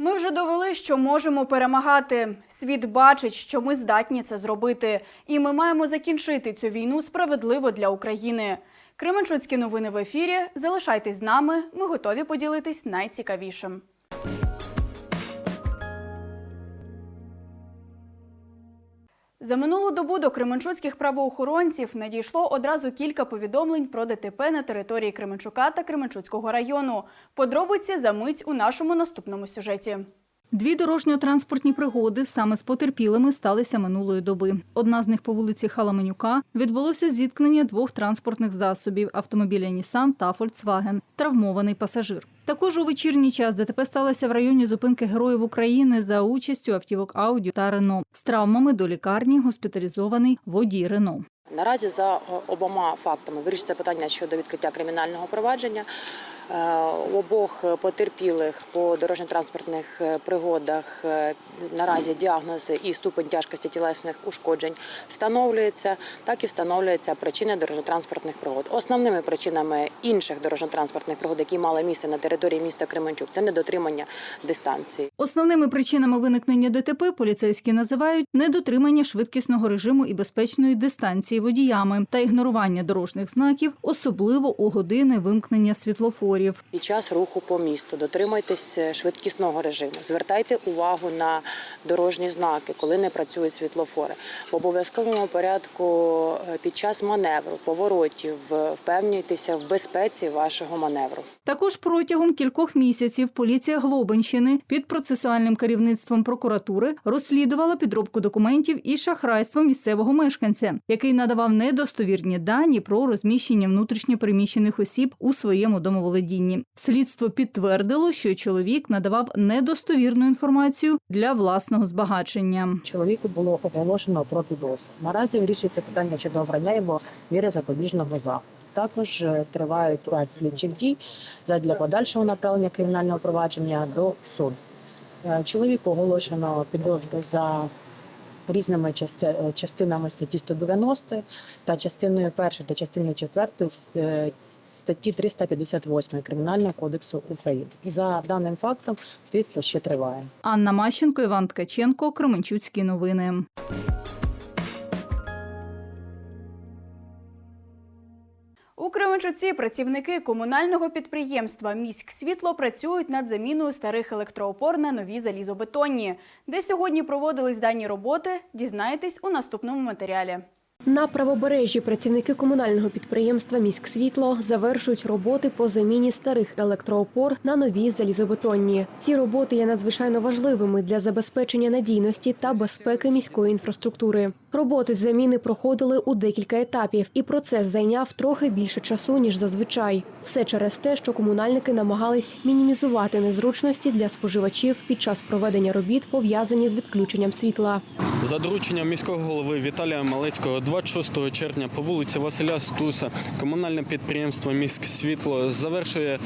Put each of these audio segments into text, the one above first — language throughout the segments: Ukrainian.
Ми вже довели, що можемо перемагати. Світ бачить, що ми здатні це зробити, і ми маємо закінчити цю війну справедливо для України. Кременчуцькі новини в ефірі. Залишайтесь з нами. Ми готові поділитись найцікавішим. За минулу добу до кременчуцьких правоохоронців надійшло одразу кілька повідомлень про ДТП на території Кременчука та Кременчуцького району. Подробиці за мить у нашому наступному сюжеті. Дві дорожньо-транспортні пригоди саме з потерпілими сталися минулої доби. Одна з них по вулиці Халаменюка відбулося зіткнення двох транспортних засобів автомобіля Нісан та Фольксваген. Травмований пасажир. Також у вечірній час ДТП сталося в районі зупинки Героїв України за участю автівок Ауді та Рено. З травмами до лікарні госпіталізований водій Рено. Наразі за обома фактами вирішиться питання щодо відкриття кримінального провадження. Е, обох потерпілих по дорожньо-транспортних е, пригодах е, наразі діагнози і ступень тяжкості тілесних ушкоджень встановлюється, так і встановлюються причини дорожньо-транспортних пригод. Основними причинами інших дорожньо-транспортних пригод, які мали місце на території міста Кременчук, це недотримання дистанції. Основними причинами виникнення ДТП поліцейські називають недотримання швидкісного режиму і безпечної дистанції водіями та ігнорування дорожніх знаків, особливо у години вимкнення світлофорів. Під час руху по місту дотримуйтесь е, швидкісного режиму. Звертайте увагу на дорожні знаки, коли не працюють світлофори. В обов'язковому порядку е, під час маневру, поворотів е, впевнюйтеся в безпеці вашого маневру. Також протягом кількох місяців поліція Глобинщини під процесуальним керівництвом прокуратури розслідувала підробку документів і шахрайство місцевого мешканця, який надавав недостовірні дані про розміщення внутрішньопереміщених осіб у своєму домоволодінні. Слідство підтвердило, що чоловік надавав недостовірну інформацію для власного збагачення. чоловіку було оголошено про підозру. Наразі вирішується питання щодо обрання його міри запобіжного заходу. Також е, тривають ряд слідчих дій задля подальшого направлення кримінального провадження до суду. Е, Чоловіку оголошено підозру за різними е, частинами статті 190 та частиною 1 та частиною 4 е, статті 358 Кримінального кодексу України. За даним фактом слідство ще триває. Анна Мащенко, Іван Ткаченко, Кременчуцькі новини. У Кременчуці працівники комунального підприємства «Міськсвітло» працюють над заміною старих електроопор на нові залізобетонні. Де сьогодні проводились дані роботи, дізнаєтесь у наступному матеріалі. На правобережжі працівники комунального підприємства «Міськсвітло» завершують роботи по заміні старих електроопор на нові залізобетонні. Ці роботи є надзвичайно важливими для забезпечення надійності та безпеки міської інфраструктури. Роботи з заміни проходили у декілька етапів, і процес зайняв трохи більше часу ніж зазвичай. Все через те, що комунальники намагались мінімізувати незручності для споживачів під час проведення робіт, пов'язані з відключенням світла. За дорученням міського голови Віталія Малецького 26 червня по вулиці Василя Стуса комунальне підприємство «Міськсвітло» завершує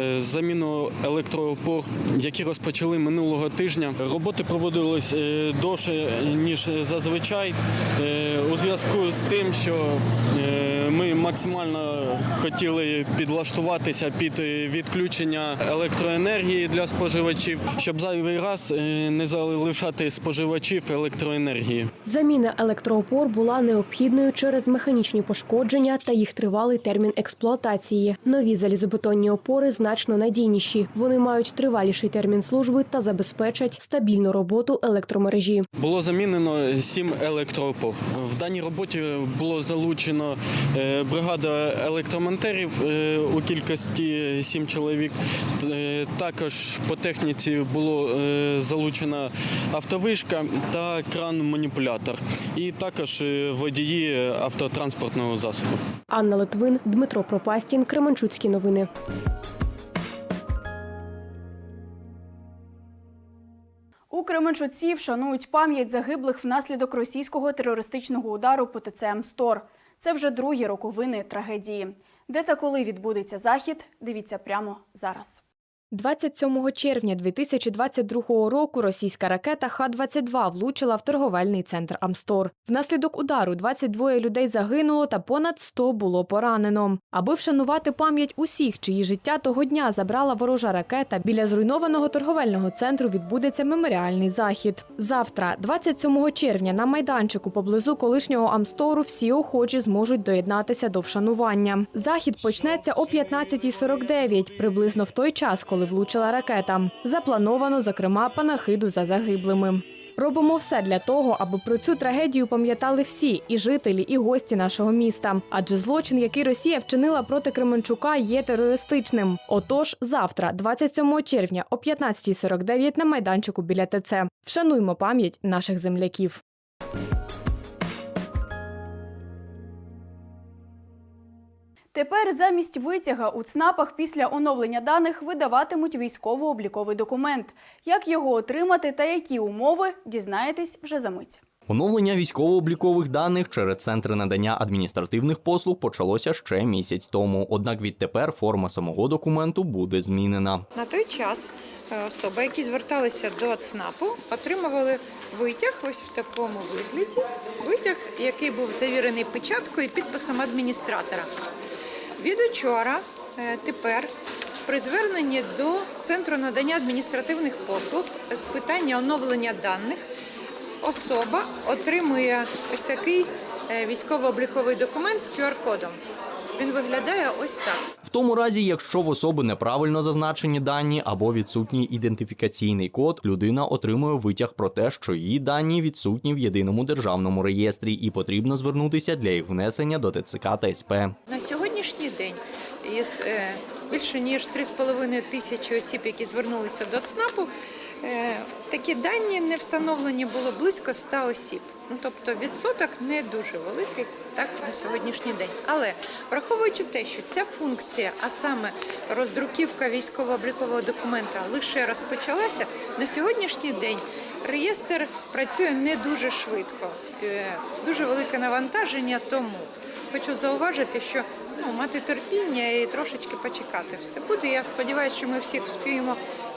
е, заміну електроопор, які розпочали минулого тижня. Роботи проводились е, довше ніж зазвичай у зв'язку з тим, що е, ми максимально хотіли підлаштуватися під е, відключення електроенергії для споживачів, щоб зайвий раз е, не залишати споживачів електроенергії. Заміна електроопор була необхідною через механічні пошкодження та їх тривалий термін експлуатації. Нові залізобетонні опори значно надійніші. Вони мають триваліший термін служби та забезпечать стабільну роботу електромережі. Було замінено сім електроопор. В даній роботі було залучено е, бригада електромонтерів е, у кількості сім чоловік. Е, Також по техніці було е, залучена автовишка та кран-маніпулятор. І також водії автотранспортного засобу. Анна Литвин, Дмитро Пропастін, Кременчуцькі новини. У Кременчуці вшанують пам'ять загиблих внаслідок російського терористичного удару по ТЦМ «Стор». Це вже другі роковини трагедії. Де та коли відбудеться захід, дивіться прямо зараз. 27 червня 2022 року російська ракета Х-22 влучила в торговельний центр Амстор. Внаслідок удару 22 людей загинуло та понад 100 було поранено. Аби вшанувати пам'ять усіх, чиї життя того дня забрала ворожа ракета, біля зруйнованого торговельного центру відбудеться меморіальний захід. Завтра, 27 червня, на майданчику поблизу колишнього Амстору всі охочі зможуть доєднатися до вшанування. Захід почнеться о 15.49, приблизно в той час, коли влучила ракета. Заплановано, зокрема, панахиду за загиблими. Робимо все для того, аби про цю трагедію пам'ятали всі і жителі, і гості нашого міста. Адже злочин, який Росія вчинила проти Кременчука, є терористичним. Отож, завтра, 27 червня, о 15.49 на майданчику біля ТЦ. Вшануймо пам'ять наших земляків. Тепер замість витяга у ЦНАПах після оновлення даних видаватимуть військово-обліковий документ. Як його отримати та які умови, дізнаєтесь вже за мить. Оновлення військово-облікових даних через центри надання адміністративних послуг почалося ще місяць тому. Однак відтепер форма самого документу буде змінена. На той час е, особи, які зверталися до ЦНАПу, отримували витяг ось в такому вигляді. Витяг, який був завірений печаткою і підписом адміністратора. Від учора е, тепер при зверненні до Центру надання адміністративних послуг з питання оновлення даних особа отримує ось такий е, військово-обліковий документ з QR-кодом. Він виглядає ось так. В тому разі, якщо в особи неправильно зазначені дані або відсутній ідентифікаційний код, людина отримує витяг про те, що її дані відсутні в єдиному державному реєстрі, і потрібно звернутися для їх внесення до ТЦК та СП. На сьогоднішній день із е, більше ніж 3,5 тисячі осіб, які звернулися до ЦНАПу, такі дані не встановлені було близько 100 осіб. Ну тобто відсоток не дуже великий так на сьогоднішній день. Але враховуючи те, що ця функція, а саме роздруківка військово-облікового документа, лише розпочалася на сьогоднішній день. Реєстр працює не дуже швидко, Е, дуже велике навантаження. Тому хочу зауважити, що ну, мати терпіння і трошечки почекати все буде. Я сподіваюся, що ми всіх вспіємо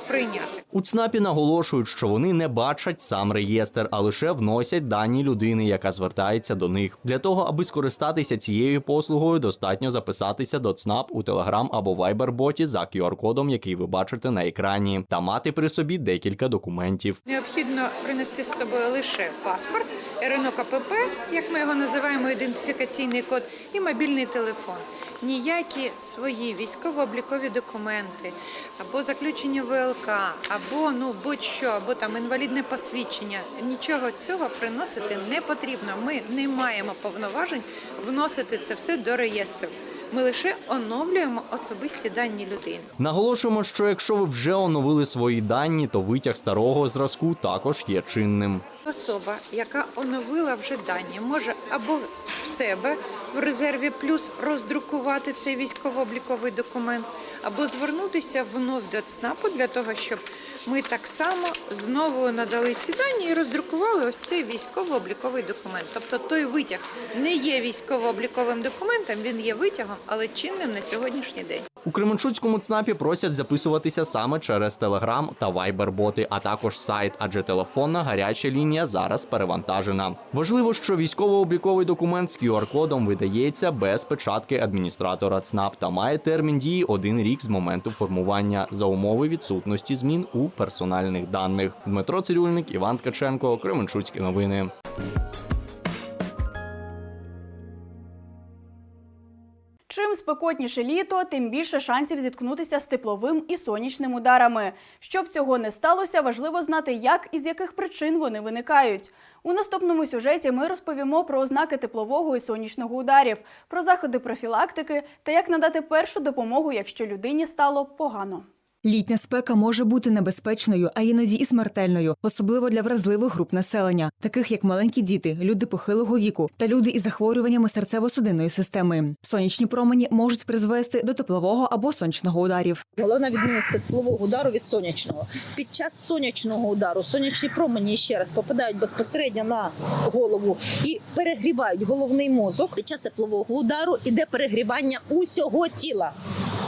прийняти. У ЦНАПі наголошують, що вони не бачать сам реєстр, а лише вносять дані людини, яка звертається до них. Для того, аби скористатися цією послугою, достатньо записатися до ЦНАП у Telegram або Viber боті за QR-кодом, який ви бачите на екрані, та мати при собі декілька документів. Необхідно принести з собою лише паспорт, РНО КПП, як ми його називаємо, ідентифікаційний код, і мобільний телефон. Ніякі свої військово-облікові документи або заключення ВЛК, або ну будь-що, або там інвалідне посвідчення. Нічого цього приносити не потрібно. Ми не маємо повноважень вносити це все до реєстру. Ми лише оновлюємо особисті дані людини. Наголошуємо, що якщо ви вже оновили свої дані, то витяг старого зразку також є чинним. Особа, яка оновила вже дані, може або в себе в резерві плюс роздрукувати цей військово-обліковий документ, або звернутися вновь до ЦНАПу для того, щоб ми так само знову надали ці дані і роздрукували ось цей військово-обліковий документ. Тобто той витяг не є військово-обліковим документом, він є витягом, але чинним на сьогоднішній день. У Кременчуцькому ЦНАПі просять записуватися саме через Telegram та Viber боти, а також сайт, адже телефонна гаряча лінія зараз перевантажена. Важливо, що військово-обліковий документ з QR-кодом видається без печатки адміністратора ЦНАП та має термін дії один рік з моменту формування за умови відсутності змін у персональних даних. Дмитро Цирюльник, Іван Ткаченко, Кременчуцькі новини. Спекотніше літо, тим більше шансів зіткнутися з тепловим і сонячним ударами. Щоб цього не сталося, важливо знати, як і з яких причин вони виникають. У наступному сюжеті ми розповімо про ознаки теплового і сонячного ударів, про заходи профілактики та як надати першу допомогу, якщо людині стало погано. Літня спека може бути небезпечною, а іноді і смертельною, особливо для вразливих груп населення, таких як маленькі діти, люди похилого віку та люди із захворюваннями серцево-судинної системи. Сонячні промені можуть призвести до теплового або сонячного ударів. Головна відмінність теплового удару від сонячного. Під час сонячного удару сонячні промені ще раз попадають безпосередньо на голову і перегрівають головний мозок. Під час теплового удару іде перегрівання усього тіла.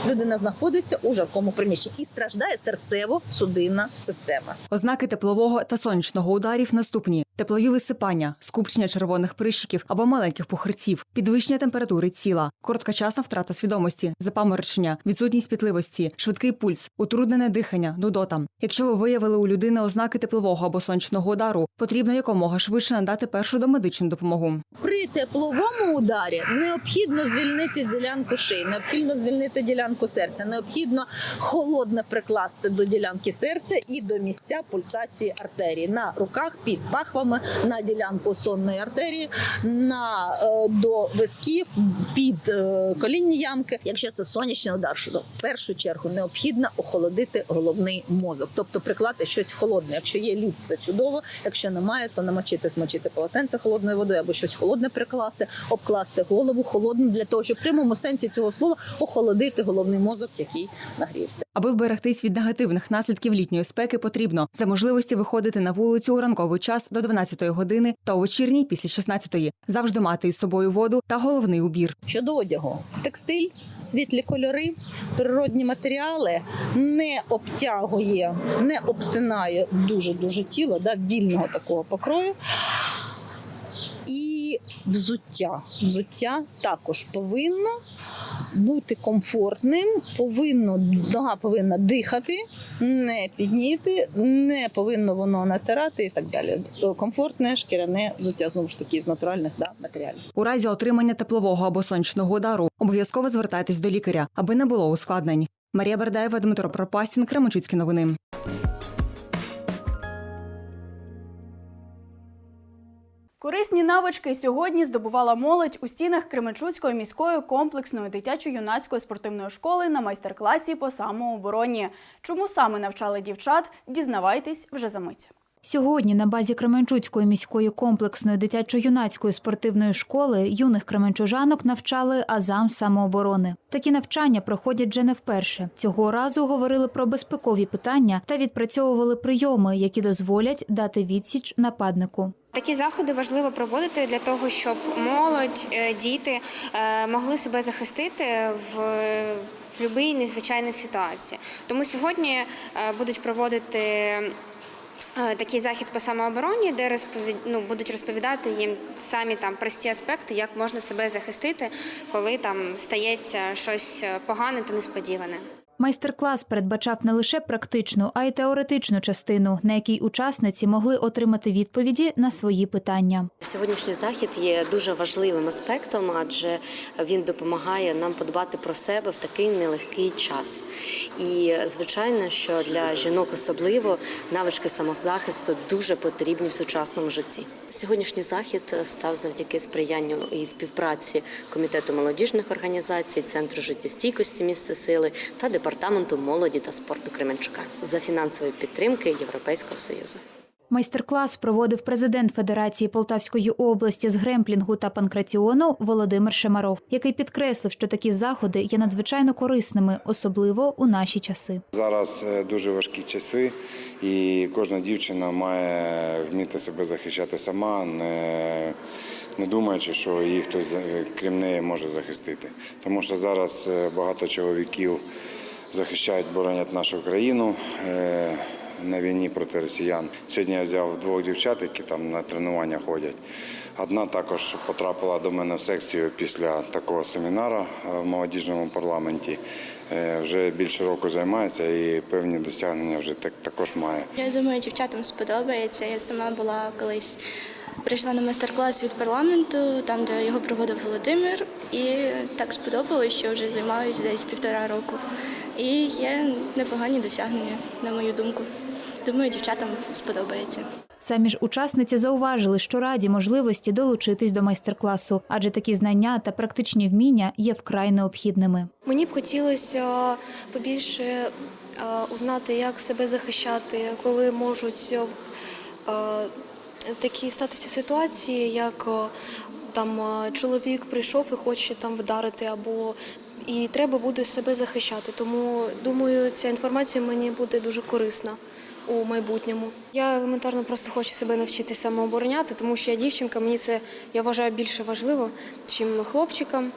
Людина знаходиться у жаркому приміщенні і страждає серцево-судинна система. Ознаки теплового та сонячного ударів наступні: теплові висипання, скупчення червоних прищиків або маленьких пухирців, підвищення температури тіла, короткочасна втрата свідомості, запаморочення, відсутність пітливості, швидкий пульс, утруднене дихання, нудота. Якщо ви виявили у людини ознаки теплового або сонячного удару, потрібно якомога швидше надати першу домедичну допомогу. При тепловому ударі необхідно звільнити ділянку шиї, необхідно звільнити ділянку серця, необхідно холодне прикласти до ділянки серця і до місця пульсації артерії на руках під пахвами, на ділянку сонної артерії, на е, до висків, під е, колінні ямки. Якщо це сонячний удар, що в першу чергу необхідно охолодити головний мозок, тобто приклати щось холодне. Якщо є лід, це чудово. Якщо немає, то намочити, смочити полотенце холодною водою або щось холодне прикласти, обкласти голову холодним для того, щоб в прямому сенсі цього слова охолодити головний мозок, який нагрівся. Аби вберегтись від негативних наслідків літньої спеки, потрібно за можливості виходити на вулицю у ранковий час до 12 години та у вечірній після 16 Завжди мати із собою воду та головний убір. Щодо одягу, текстиль, світлі кольори, природні матеріали не обтягує, не обтинає дуже дуже тіло да, вільного такого покрою. Взуття. Взуття також повинно бути комфортним, повинно нога повинна дихати, не підніти, не повинно воно натирати і так далі. Комфортне шкіряне взуття знову ж таки з натуральних да, матеріалів. У разі отримання теплового або сонячного удару обов'язково звертайтесь до лікаря, аби не було ускладнень. Марія Бердаєва, Дмитро Пропастін, Кременчуцькі новини. Корисні навички сьогодні здобувала молодь у стінах Кременчуцької міської комплексної дитячо-юнацької спортивної школи на майстер-класі по самообороні. Чому саме навчали дівчат? Дізнавайтесь вже за мить. Сьогодні на базі Кременчуцької міської комплексної дитячо-юнацької спортивної школи юних кременчужанок навчали азам самооборони. Такі навчання проходять вже не вперше. Цього разу говорили про безпекові питання та відпрацьовували прийоми, які дозволять дати відсіч нападнику. Такі заходи важливо проводити для того, щоб молодь, е, діти е, могли себе захистити в. Будь-якій незвичайній ситуації. Тому сьогодні е, будуть проводити такий захід по самообороні, де розповід... ну, будуть розповідати їм самі там прості аспекти, як можна себе захистити, коли там стається щось погане та несподіване. Майстер-клас передбачав не лише практичну, а й теоретичну частину, на якій учасниці могли отримати відповіді на свої питання. Сьогоднішній захід є дуже важливим аспектом, адже він допомагає нам подбати про себе в такий нелегкий час. І звичайно, що для жінок особливо навички самозахисту дуже потрібні в сучасному житті. Сьогоднішній захід став завдяки сприянню і співпраці комітету молодіжних організацій, центру життєстійкості місця сили та департаменту молоді та спорту Кременчука за фінансової підтримки Європейського союзу. Майстер-клас проводив президент Федерації Полтавської області з гремплінгу та панкратіону Володимир Шемаров, який підкреслив, що такі заходи є надзвичайно корисними, особливо у наші часи. Зараз е, дуже важкі часи, і кожна дівчина має вміти себе захищати сама, не, не думаючи, що її хтось е, крім неї може захистити. Тому що зараз е, багато чоловіків захищають, боронять нашу країну. е, На війні проти росіян. Сьогодні я взяв двох дівчат, які там на тренування ходять. Одна також потрапила до мене в секцію після такого семінару е, в молодіжному парламенті. Е, Вже більше року займається і певні досягнення вже так також має. Я думаю, дівчатам сподобається. Я сама була колись прийшла на майстер-клас від парламенту, там де його проводив Володимир, і так сподобалось, що вже займаюся десь півтора року. І є непогані досягнення, на мою думку. Думаю, дівчатам сподобається. Самі ж учасниці зауважили, що раді можливості долучитись до майстер-класу, адже такі знання та практичні вміння є вкрай необхідними. Мені б хотілося побільше е, узнати, як себе захищати, коли можуть е, такі статися ситуації, як е, там е, чоловік прийшов і хоче там вдарити, або і треба буде себе захищати. Тому думаю, ця інформація мені буде дуже корисна. У майбутньому я елементарно просто хочу себе навчити самообороняти, тому що я дівчинка, мені це я вважаю більше важливо, чим хлопчикам.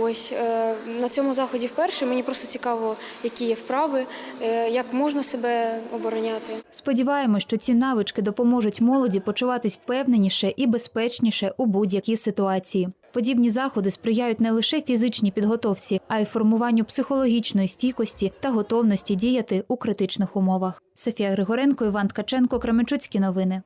Ось е, на цьому заході вперше мені просто цікаво, які є вправи, е, як можна себе обороняти. Сподіваємось, що ці навички допоможуть молоді почуватись впевненіше і безпечніше у будь-якій ситуації. Подібні заходи сприяють не лише фізичній підготовці, а й формуванню психологічної стійкості та готовності діяти у критичних умовах. Софія Григоренко, Іван Ткаченко, Кременчуцькі новини.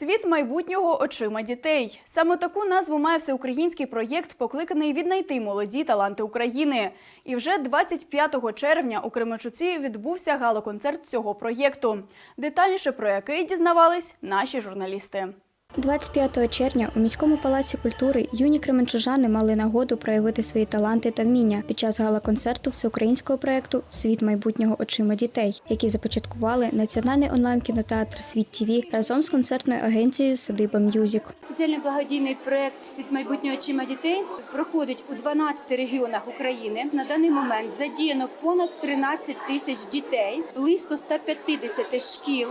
Світ майбутнього очима дітей. Саме таку назву має всеукраїнський проєкт, покликаний віднайти молоді таланти України. І вже 25 червня у Кременчуці відбувся галоконцерт цього проєкту. Детальніше про який дізнавались наші журналісти. 25 червня у міському палаці культури юні кременчужани мали нагоду проявити свої таланти та вміння під час гала-концерту всеукраїнського проєкту Світ майбутнього очима дітей, який започаткували національний онлайн-кінотеатр Світ ТІВІ разом з концертною агенцією Садиба М'юзік. Соціальний благодійний проект Світ майбутнього очима дітей проходить у 12 регіонах України. На даний момент задіяно понад 13 тисяч дітей, близько 150 шкіл.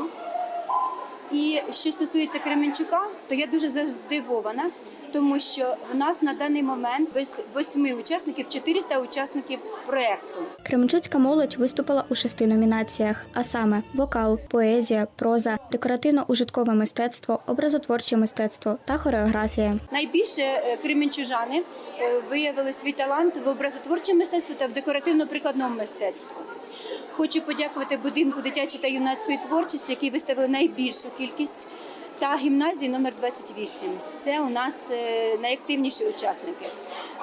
І що стосується Кременчука, то я дуже здивована, тому що в нас на даний момент без восьми учасників 400 учасників проекту. Кременчуцька молодь виступила у шести номінаціях, а саме вокал, поезія, проза, декоративно-ужиткове мистецтво, образотворче мистецтво та хореографія. Найбільше е, кременчужани е, виявили свій талант в образотворчому мистецтві та в декоративно-прикладному мистецтві. Хочу подякувати будинку дитячої та юнацької творчості, які виставили найбільшу кількість, та гімназії номер 28. Це у нас е, найактивніші учасники.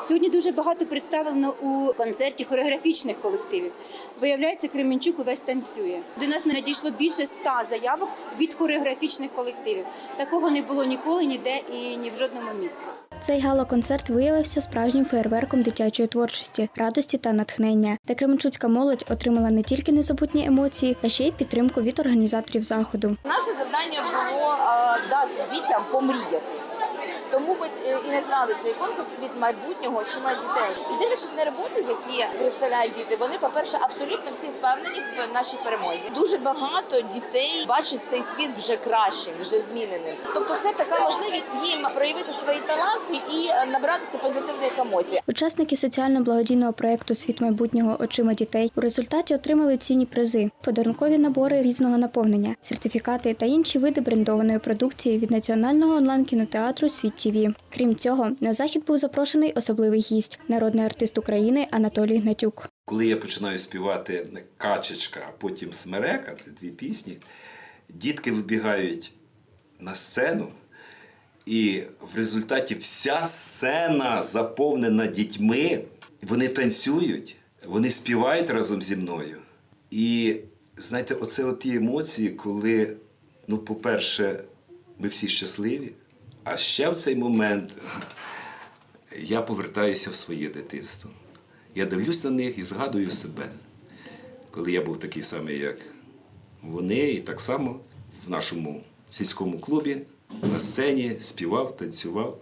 Сьогодні дуже багато представлено у концерті хореографічних колективів. Виявляється, Кременчук увесь танцює. До нас надійшло більше ста заявок від хореографічних колективів. Такого не було ніколи, ніде і ні в жодному місці. Цей гала-концерт виявився справжнім феєрверком дитячої творчості, радості та натхнення, де кременчуцька молодь отримала не тільки незабутні емоції, а ще й підтримку від організаторів заходу. Наше завдання було дати дітям помріяти. Тому ми е, і назвали цей конкурс світ майбутнього очима дітей. І дивлячись на роботи, які представляють діти, вони, по-перше, абсолютно всі впевнені в нашій перемозі. Дуже багато дітей бачать цей світ вже кращим, вже зміненим. Тобто, це така можливість їм проявити свої таланти і е, набратися позитивних емоцій. Учасники соціально-благодійного проєкту Світ майбутнього очима дітей у результаті отримали цінні призи, подарункові набори різного наповнення, сертифікати та інші види брендованої продукції від національного онлайн-кінотеатру Світ ТІВІ. Крім цього, на захід був запрошений особливий гість, народний артист України Анатолій Гнатюк. Коли я починаю співати Качечка, а потім Смерека, це дві пісні, дітки вибігають на сцену, і в результаті вся сцена заповнена дітьми, вони танцюють, вони співають разом зі мною. І знаєте, оце от ті емоції, коли, ну, по-перше, ми всі щасливі, а ще в цей момент я повертаюся в своє дитинство. Я дивлюсь на них і згадую себе, коли я був такий самий, як вони, і так само в нашому сільському клубі на сцені співав, танцював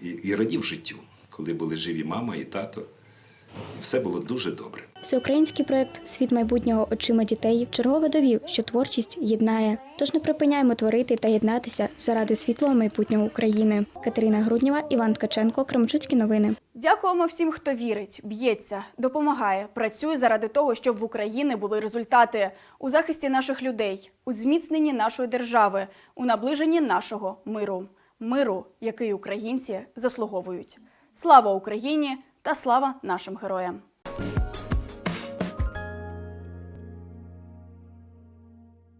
і, і радів життю, коли були живі мама і тато. І все було дуже добре. Всеукраїнський проєкт Світ майбутнього очима дітей чергове довів, що творчість єднає. Тож не припиняємо творити та єднатися заради світлого майбутнього України. Катерина Груднєва, Іван Ткаченко, Кремчуцькі новини. Дякуємо всім, хто вірить, б'ється, допомагає, працює заради того, щоб в Україні були результати у захисті наших людей, у зміцненні нашої держави, у наближенні нашого миру. Миру, який українці заслуговують. Слава Україні та слава нашим героям!